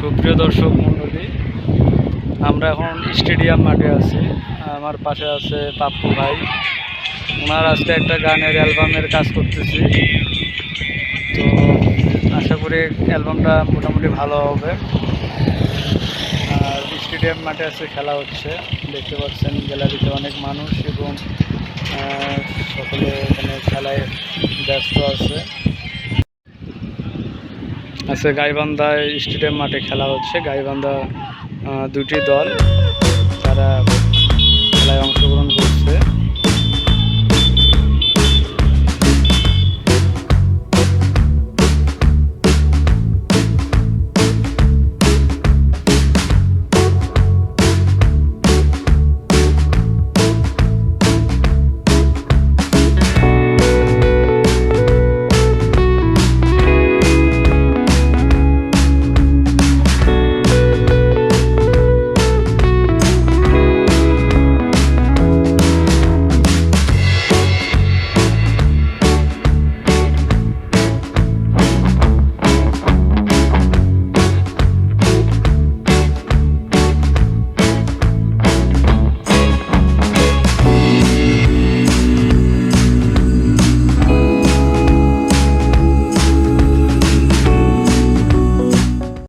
সুপ্রিয় দর্শক মণ্ডলী, আমরা এখন স্টেডিয়াম মাঠে আছি। আমার পাশে আছে পাপ্পু ভাই। ওনার আজকে একটা গানের অ্যালবামের কাজ করতেছি। তো আশা করি অ্যালবামটা মোটামুটি ভালো হবে। আর স্টেডিয়াম মাঠে আছে, খেলা হচ্ছে। দেখতে পাচ্ছেন গ্যালারিতে অনেক মানুষ এবং সকলে এখানে খেলায় ব্যস্ত আছে। আজকে গাইবান্ধা স্টেডিয়াম মাঠে খেলা হচ্ছে। গাইবান্ধা দুটি দল।